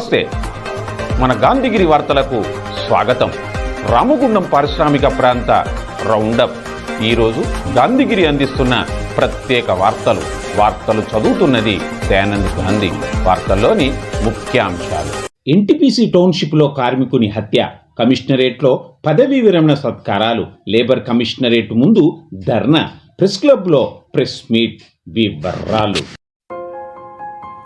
నమస్తే. మన గాంధీగిరి వార్తలకు స్వాగతం. రామగుండం పారిశ్రామిక ప్రాంత రౌండప్. ఈరోజు గాంధీగిరి అందిస్తున్న ప్రత్యేక వార్తలు. వార్తలు చదువుతున్నది దయానంద్ గాంధీ వార్తల్లోని ముఖ్యాంశాలు. ఎన్టీపీసీ టౌన్షిప్లో కార్మికుని హత్య. కమిషనరేట్లో పదవీ విరమణ సత్కారాలు. లేబర్ కమిషనరేట్ ముందు ధర్నా. ప్రెస్ క్లబ్లో ప్రెస్ మీట్ వివరాలు.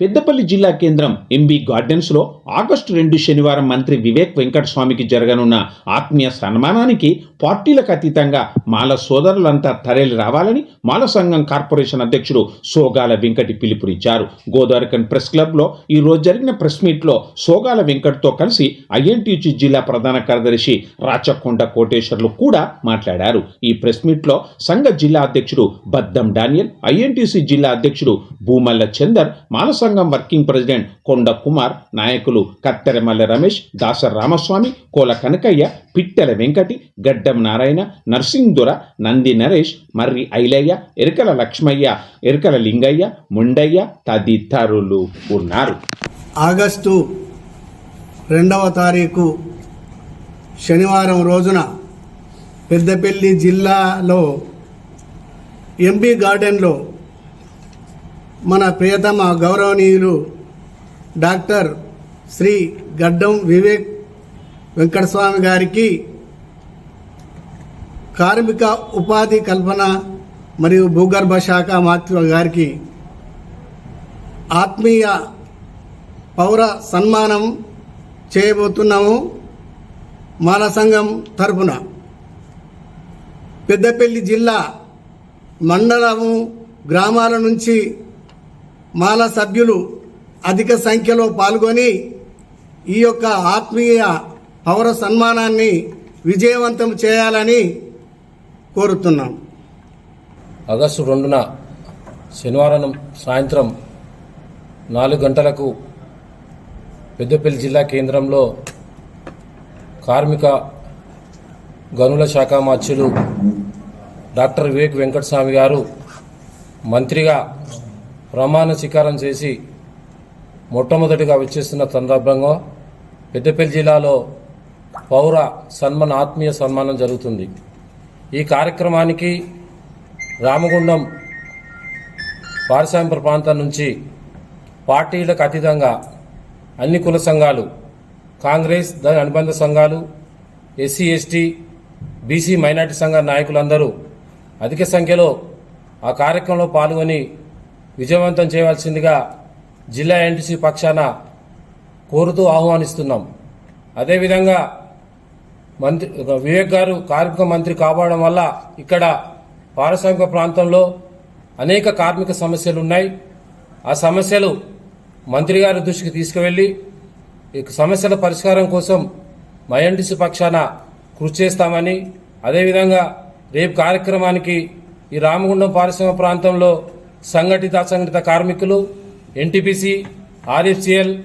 Peddapalli జిల్లా కేంద్రం ఎంబీ గార్డెన్స్లో ఆగస్టు రెండు శనివారం మంత్రి వివేక్ వెంకటస్వామికి జరగనున్న ఆత్మీయ సన్మానానికి పార్టీలకు అతీతంగా మాల సోదరులంతా తరలి రావాలని మాల సంఘం కార్పొరేషన్ అధ్యక్షుడు సోగాల వెంకటి పిలుపునిచ్చారు. గోదావరికన్ ప్రెస్ క్లబ్లో ఈరోజు ఈ రోజు జరిగిన ప్రెస్ మీట్లో సోగాల వెంకట్తో కలిసి ఐఎన్టీయూసీ జిల్లా ప్రధాన కార్యదర్శి రాచకొండ కోటేశ్వర్లు కూడా మాట్లాడారు. ఈ ప్రెస్ మీట్లో సంఘ జిల్లా అధ్యక్షుడు బద్దం డానియల్ ఐఎన్టీసీ జిల్లా అధ్యక్షుడు భూమల్ల చందర్ మాల సంఘం వర్కింగ్ ప్రెసిడెంట్ కొండ కుమార్ నాయకులు కత్తెరమల్ల రమేష్ దాసర్ రామస్వామి కోల కనకయ్య పిట్టెల వెంకటి గడ్డం నారాయణ నర్సింగ్దుర నంది నరేష్ మర్రి ఐలయ్య ఎరకల లక్ష్మయ్య ఎరకల లింగయ్య ముండయ్య తదితరులు ఉన్నారు. ఆగస్టు రెండవ తారీఖు శనివారం రోజున పెద్దపల్లి జిల్లాలో ఎంపీ గార్డెన్లో మన ప్రియతమ గౌరవనీయులు డాక్టర్ శ్రీ గడ్డం వివేక్ వెంకటస్వామి గారికి కార్మిక ఉపాధి కల్పన మరియు భూగర్భ శాఖ మాతృ గారికి ఆత్మీయ పౌర సన్మానం చేయబోతున్నాము మాల సంఘం తరపున. పెద్దపల్లి జిల్లా మండలము గ్రామాల నుంచి మాల సభ్యులు అధిక సంఖ్యలో పాల్గొని ఈ యొక్క ఆత్మీయ పౌర సన్మానాన్ని విజయవంతం చేయాలని కోరుతున్నాం. ఆగస్టు రెండున శనివారం సాయంత్రం నాలుగు గంటలకు పెద్దపల్లి జిల్లా కేంద్రంలో కార్మిక గనుల శాఖ మార్చులు డాక్టర్ వివేక్ వెంకటస్వామి గారు మంత్రిగా ప్రమాణ స్వీకారం చేసి మొట్టమొదటిగా వచ్చేస్తున్న సందర్భంగా పెద్దపల్లి జిల్లాలో పౌర సన్మాన ఆత్మీయ సన్మానం జరుగుతుంది. ఈ కార్యక్రమానికి రామగుండం పారిశ్రామిక ప్రాంతం నుంచి పార్టీలకు అతీతంగా అన్ని కుల సంఘాలు కాంగ్రెస్ దాని అనుబంధ సంఘాలు ఎస్సీ ఎస్టీ బీసీ మైనార్టీ సంఘ నాయకులందరూ అధిక సంఖ్యలో ఆ కార్యక్రమంలో పాల్గొని విజయవంతం చేయవలసిందిగా జిల్లా ఎన్టీసీ పక్షాన కోరుతూ ఆహ్వానిస్తున్నాం. అదేవిధంగా మంత్రి వివేక్ గారు కార్మిక మంత్రి కావడం వల్ల ఇక్కడ పారిశ్రామిక ప్రాంతంలో అనేక కార్మిక సమస్యలు ఉన్నాయి ఆ సమస్యలు మంత్రి గారి దృష్టికి తీసుకువెళ్ళి ఈ సమస్యల పరిష్కారం కోసం మైఎన్టీసీ పక్షాన కృషి చేస్తామని అదేవిధంగా రేపు కార్యక్రమానికి ఈ రామగుండం పారిశ్రామిక ప్రాంతంలో సంఘటిత అసంఘటిత కార్మికులు ఎన్టీపీసీ ఆర్ఎఫ్సిఎల్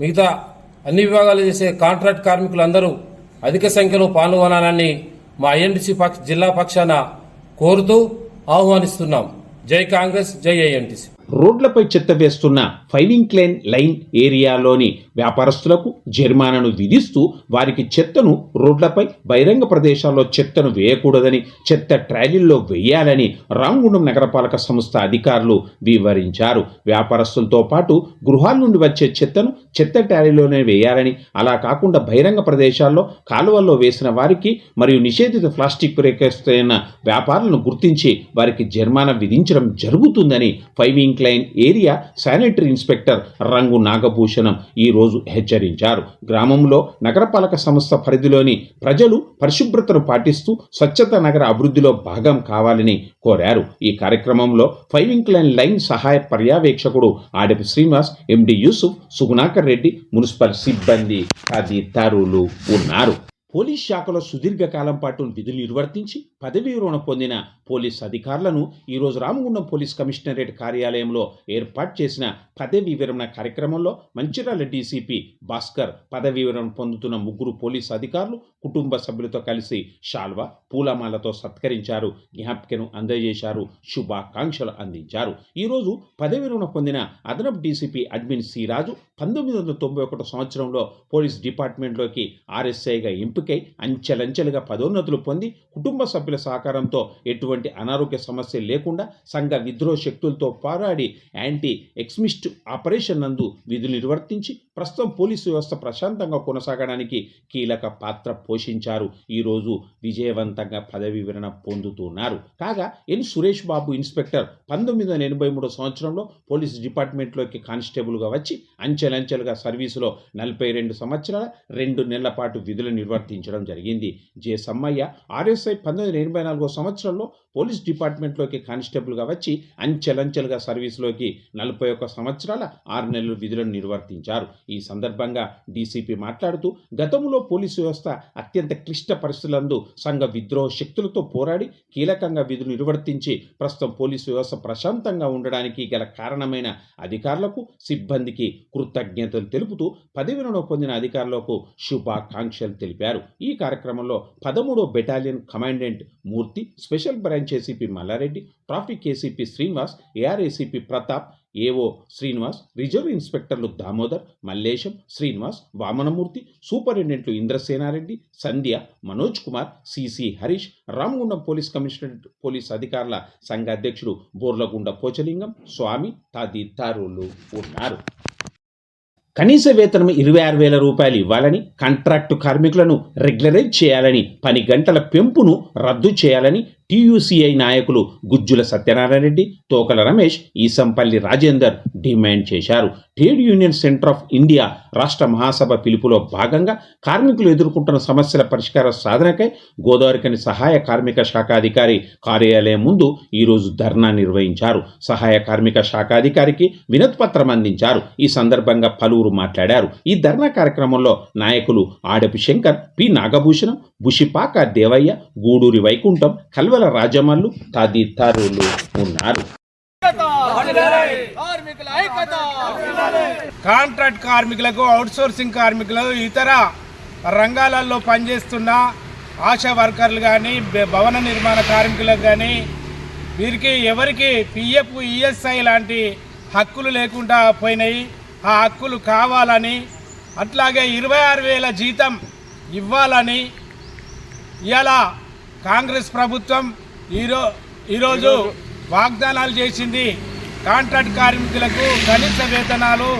మిగతా అన్ని విభాగాలు చేసే కాంట్రాక్ట్ కార్మికులందరూ అధిక సంఖ్యలో పాల్గొనాలని మా ఐఎన్టీసీ పక్ష జిల్లా పక్షాన కోరుతూ ఆహ్వానిస్తున్నాం. జై కాంగ్రెస్ జై ఐఎన్టీసీ రోడ్లపై చెత్త వేస్తున్న ఫైవింగ్ క్లెయిన్ లైన్ ఏరియాలోని వ్యాపారస్తులకు జరిమానాను విధిస్తూ వారికి చెత్తను రోడ్లపై బహిరంగ ప్రదేశాల్లో చెత్తను వేయకూడదని చెత్త ట్రాలీల్లో వేయాలని రామగుండం నగరపాలక సంస్థ అధికారులు వివరించారు. వ్యాపారస్తులతో పాటు గృహాల నుండి వచ్చే చెత్తను చెత్త ట్రాలీలోనే వేయాలని అలా కాకుండా బహిరంగ ప్రదేశాల్లో కాలువల్లో వేసిన వారికి మరియు నిషేధిత ప్లాస్టిక్ ప్రేకేస్తున్న వ్యాపారులను గుర్తించి వారికి జరిమానా విధించడం జరుగుతుందని ఫైవింగ్ incline area sanitary inspector Rangu Nagabhushanam ఈ రోజు రోజు హెచ్చరించారు. గ్రామంలో నగరపాలక సంస్థ పరిధిలోని ప్రజలు పరిశుభ్రతను పాటిస్తూ స్వచ్ఛత నగర అభివృద్ధిలో భాగం కావాలని కోరారు. ఈ కార్యక్రమంలో ఫైవింగ్ లైన్ లైన్ సహాయ పర్యవేక్షకుడు ఆడపి శ్రీనివాస్ ఎండి యూసుఫ్ సుగుణాకర్ రెడ్డి మున్సిపల్ సిబ్బంది తదితరులు ఉన్నారు. పోలీస్ శాఖలో సుదీర్ఘకాలం పాటు విధులు నిర్వర్తించి పదవీ విరమణ పొందిన పోలీస్ అధికారులను ఈరోజు రామగుండం పోలీస్ కమిషనరేట్ కార్యాలయంలో ఏర్పాటు చేసిన పదవీ విరమణ కార్యక్రమంలో మంచిర్యాల డీసీపీ భాస్కర్ పదవీ విరమణ పొందుతున్న ముగ్గురు పోలీస్ అధికారులు కుటుంబ సభ్యులతో కలిసి షాల్వా పూలమాలతో సత్కరించారు జ్ఞాపికను అందజేశారు శుభాకాంక్షలు అందించారు. ఈరోజు పదవీ విరమణ పొందిన అదనపు డీసీపీ అడ్మిన్ సిరాజు పంతొమ్మిది వందల తొంభై ఒకటో సంవత్సరంలో పోలీస్ డిపార్ట్మెంట్లోకి ఆర్ఎస్ఐగా ఎంపికై అంచెలంచెలుగా పదోన్నతులు పొంది కుటుంబ సభ్యుల సహకారంతో ఎటువంటి అనారోగ్య సమస్య లేకుండా సంఘ విద్రోహ శక్తులతో పోరాడి యాంటీ ఎక్స్మిస్ట్ ఆపరేషన్ నందు విధులు నిర్వర్తించి ప్రస్తుతం పోలీసు వ్యవస్థ ప్రశాంతంగా కొనసాగడానికి కీలక పాత్ర పోషించారు. ఈరోజు విజయవంతంగా పదవి వివరణ పొందుతున్నారు. కాగా ఎన్ సురేష్ బాబు ఇన్స్పెక్టర్ పంతొమ్మిది వందల ఎనభై మూడో సంవత్సరంలో పోలీస్ డిపార్ట్మెంట్లోకి కానిస్టేబుల్గా వచ్చి అంచెలంచెలుగా సర్వీసులో నలభై రెండు సంవత్సరాల రెండు నెలల పాటు విధులు నిర్వర్తించడం జరిగింది. జె సమ్మయ్య ఆర్ఎస్ఐ పంతొమ్మిది ఎనభై నాలుగో సంవత్సరంలో పోలీస్ డిపార్ట్మెంట్లోకి కానిస్టేబుల్గా వచ్చి అంచెలంచెలుగా సర్వీసులోకి నలభై ఒక్క సంవత్సరాల ఆరు నెలలు విధులను నిర్వర్తించారు. ఈ సందర్భంగా డీసీపీ మాట్లాడుతూ గతంలో పోలీసు వ్యవస్థ అత్యంత క్లిష్ట పరిస్థితులందు సంఘ విద్రోహ శక్తులతో పోరాడి కీలకంగా విధులు నిర్వర్తించి ప్రస్తుతం పోలీసు వ్యవస్థ ప్రశాంతంగా ఉండడానికి గల కారణమైన అధికారులకు సిబ్బందికి కృతజ్ఞతలు తెలుపుతూ పదవి పొందిన అధికారులకు శుభాకాంక్షలు తెలిపారు. ఈ కార్యక్రమంలో పదమూడో battalion commandant Murthy special branch ACP Mallareddy traffic ACP Srinivas AR ACP Pratap AO Srinivas reserve ఇన్స్పెక్టర్లు Damodar Mallesham Srinivas Vamanamurthy సూపరింటెండెంట్లు Indrasenareddy Sandhya Manoj Kumar CC Harish Ramagundam police commissionerate police అధికారుల సంఘ అధ్యక్షుడు బోర్లగుండ పోచలింగం స్వామి తదితరులు ఉన్నారు. కనీస వేతనం ఇరవై ఆరు వేల రూపాయలు ఇవ్వాలని కాంట్రాక్టు కార్మికులను రెగ్యులరైజ్ చేయాలని పని గంటల పెంపును రద్దు చేయాలని టీయూసీఐ నాయకులు గుజ్జుల సత్యనారాయణ రెడ్డి తోకల రమేష్ ఈసంపల్లి రాజేందర్ డిమాండ్ చేశారు. Trade union centre of India రాష్ట్ర మహాసభ పిలుపులో భాగంగా కార్మికులు ఎదుర్కొంటున్న సమస్యల పరిష్కార సాధనకై గోదావరికని సహాయ కార్మిక శాఖ అధికారి కార్యాలయం ముందు ఈరోజు ధర్నా నిర్వహించారు. సహాయ కార్మిక శాఖ అధికారికి వినతిపత్రం అందించారు. ఈ సందర్భంగా పలువురు మాట్లాడారు. ఈ ధర్నా కార్యక్రమంలో నాయకులు ఆడపి శంకర్ పి నాగభూషణం బుషిపాక దేవయ్య గూడూరి వైకుంఠం కల్వల రాజమల్లు తదితరులు ఉన్నారు. కాంట్రాక్ట్ కార్మికులకు అవుట్సోర్సింగ్ కార్మికులు ఇతర రంగాలలో పనిచేస్తున్న ఆశా వర్కర్లు కానీ భవన నిర్మాణ కార్మికులకు కానీ వీరికి ఎవరికి పిఎఫ్ ఈఎస్ఐ లాంటి హక్కులు లేకుండా పోయినాయి. ఆ హక్కులు కావాలని అట్లాగే ఇరవై ఆరు వేల జీతం ఇవ్వాలని ఇలా కాంగ్రెస్ ప్రభుత్వం ఈరో ఈరోజు వాగ్దానాలు చేసింది. కాంట్రాక్ట్ కార్మికులకు కనీస వేతనాలు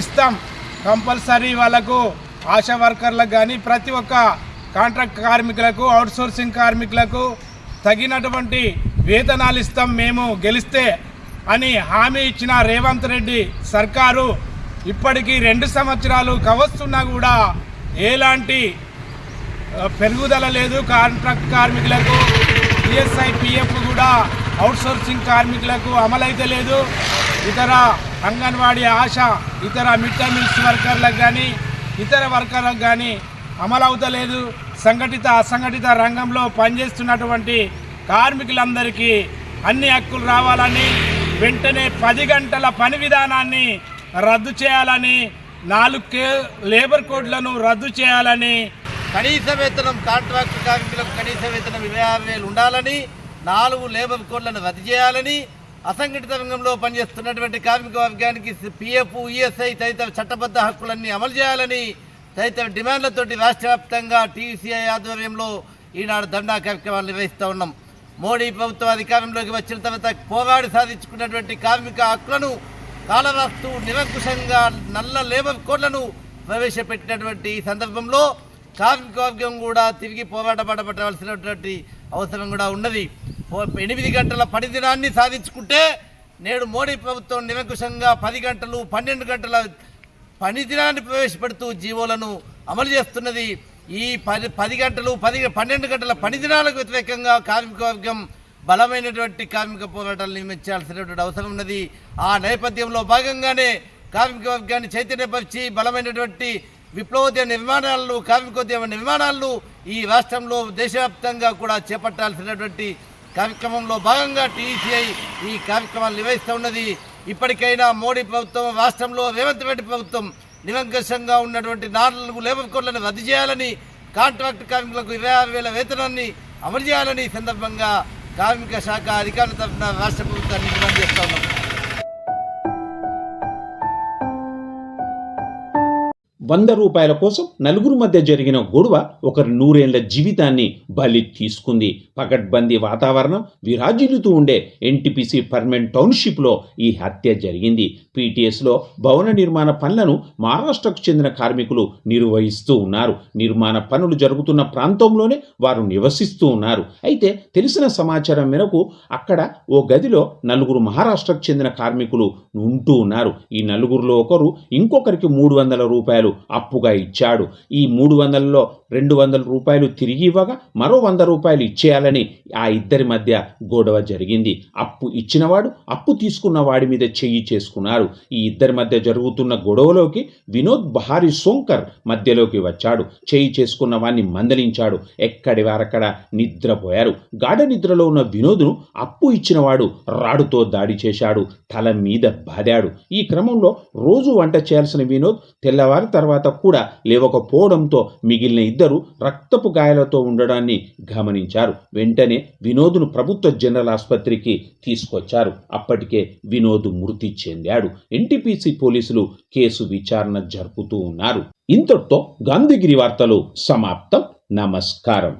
ఇస్తాం. కంపల్సరీ వాళ్ళకు ఆశా వర్కర్లకు కానీ ప్రతి ఒక్క కాంట్రాక్ట్ కార్మికులకు అవుట్సోర్సింగ్ కార్మికులకు తగినటువంటి వేతనాలు ఇస్తాం మేము గెలిస్తే అని హామీ ఇచ్చిన రేవంత్ రెడ్డి సర్కారు ఇప్పటికీ రెండు సంవత్సరాలు కవస్తున్నా కూడా ఎలాంటి పెరుగుదల లేదు. కాంట్రాక్ట్ కార్మికులకు ఈఎస్ఐ పిఎఫ్ కూడా అవుట్సోర్సింగ్ కార్మికులకు అమలైతే లేదు. ఇతర అంగన్వాడీ ఆశ ఇతర మిడ్ డే మీల్స్ వర్కర్లకు కానీ ఇతర వర్కర్లకు కానీ అమలవుతలేదు. సంఘటిత అసంఘటిత రంగంలో పనిచేస్తున్నటువంటి కార్మికులందరికీ అన్ని హక్కులు రావాలని వెంటనే పది గంటల పని విధానాన్ని రద్దు చేయాలని నాలుగు కే- లేబర్ కోడ్లను రద్దు చేయాలని కనీస వేతనం కాంట్రాక్ట్ కార్మికులకు కనీస వేతనం ఇరవై ఆరు వేలు ఉండాలని నాలుగు లేబర్ కోడ్లను రద్దు చేయాలని అసంఘటిత రంగంలో పనిచేస్తున్నటువంటి కార్మిక వర్గానికి పిఎఫ్ ఈఎస్ఐ తదితర చట్టబద్ధ హక్కులన్నీ అమలు చేయాలని తదితర డిమాండ్లతోటి రాష్ట్ర వ్యాప్తంగా టీసీఐ ఆధ్వర్యంలో ఈనాడు దండా కార్యక్రమాలు నిర్వహిస్తూ ఉన్నాం. మోడీ ప్రభుత్వం అధికారంలోకి వచ్చిన తర్వాత పోరాడి సాధించుకున్నటువంటి కార్మిక హక్కులను కాలరాస్తూ నిరంకుశంగా నల్ల లేబర్ కోడ్లను ప్రవేశపెట్టినటువంటి ఈ సందర్భంలో కార్మిక వర్గం కూడా తిరిగి పోరాటపడబట్టవలసినటువంటి అవసరం కూడా ఉన్నది. ఎనిమిది గంటల పని దినాన్ని సాధించుకుంటే నేడు మోడీ ప్రభుత్వం నిరంకుశంగా పది గంటలు పన్నెండు గంటల పని దినాన్ని ప్రవేశపెడుతూ జీవోలను అమలు చేస్తున్నది. ఈ పది పది గంటలు పది పన్నెండు గంటల పని దినాలకు వ్యతిరేకంగా కార్మిక వర్గం బలమైనటువంటి కార్మిక పోరాటాలు నిర్మించాల్సినటువంటి అవసరం ఉన్నది. ఆ నేపథ్యంలో భాగంగానే కార్మిక వర్గాన్ని చైతన్యపరిచి బలమైనటువంటి విప్లవోద్యమ నిర్మాణాలను కార్మికోద్యమ నిర్మాణాలను ఈ రాష్ట్రంలో దేశవ్యాప్తంగా కూడా చేపట్టాల్సినటువంటి కార్యక్రమంలో భాగంగా టీసీఐ ఈ కార్యక్రమాలు నిర్వహిస్తూ ఉన్నది. ఇప్పటికైనా మోడీ ప్రభుత్వం రాష్ట్రంలో రేవంత్ రెడ్డి ప్రభుత్వం నిరంకుశంగా ఉన్నటువంటి నాలుగు లేబర్ కోడ్లను రద్దు చేయాలని కాంట్రాక్ట్ కార్మికులకు ఇరవై ఆరు వేల వేతనాన్ని అమలు చేయాలని సందర్భంగా కార్మిక శాఖ అధికారుల తరఫున రాష్ట్ర ప్రభుత్వాన్ని డిమాండ్ చేస్తా ఉన్నాం. వంద రూపాయల కోసం నలుగురు మధ్య జరిగిన గొడవ ఒకరి నూరేళ్ళ జీవితాన్ని బలి తీసుకుంది. పకడ్బందీ వాతావరణం విరాజిల్లుతూ ఉండే ఎన్టీపీసీ పర్మనెంట్ టౌన్షిప్లో ఈ హత్య జరిగింది. పీటీఎస్లో భవన నిర్మాణ పనులను మహారాష్ట్రకు చెందిన కార్మికులు నిర్వహిస్తూ ఉన్నారు. నిర్మాణ పనులు జరుగుతున్న ప్రాంతంలోనే వారు నివసిస్తూ ఉన్నారు. అయితే తెలిసిన సమాచారం మేరకు అక్కడ ఓ గదిలో నలుగురు మహారాష్ట్రకు చెందిన కార్మికులు ఉంటూ ఉన్నారు. ఈ నలుగురిలో ఒకరు ఇంకొకరికి మూడు వందల రూపాయలు అప్పుగా ఇచ్చాడు. ఈ మూడు వందలలో రెండు వందల రూపాయలు తిరిగి ఇవ్వగా మరో వంద రూపాయలు ఇచ్చేయాలని ఆ ఇద్దరి మధ్య గొడవ జరిగింది. అప్పు ఇచ్చినవాడు అప్పు తీసుకున్న వాడి మీద చెయ్యి చేసుకున్నారు. ఈ ఇద్దరి మధ్య జరుగుతున్న గొడవలోకి వినోద్ బహారి సోంకర్ మధ్యలోకి వచ్చాడు. చేయి చేసుకున్న వాడిని మందలించాడు. ఎక్కడి వారక్కడ నిద్రపోయారు. గాఢ నిద్రలో ఉన్న వినోద్ను అప్పు ఇచ్చినవాడు రాడుతో దాడి చేశాడు. తల మీద బాదాడు. ఈ క్రమంలో రోజు వంట చేయాల్సిన వినోద్ తెల్లవారి తర్వాత కూడా లేవకపోవడంతో మిగిలిన ఇద్దరు రక్తపు గాయాలతో ఉండడాన్ని గమనించారు. వెంటనే వినోద్ను ప్రభుత్వ జనరల్ ఆసుపత్రికి తీసుకొచ్చారు. అప్పటికే వినోద్ మృతి చెందాడు. ఎన్టీపీసీ పోలీసులు కేసు విచారణ జరుపుతూ ఉన్నారు. ఇంతటితో గాంధీగిరి వార్తలు సమాప్తం. నమస్కారం.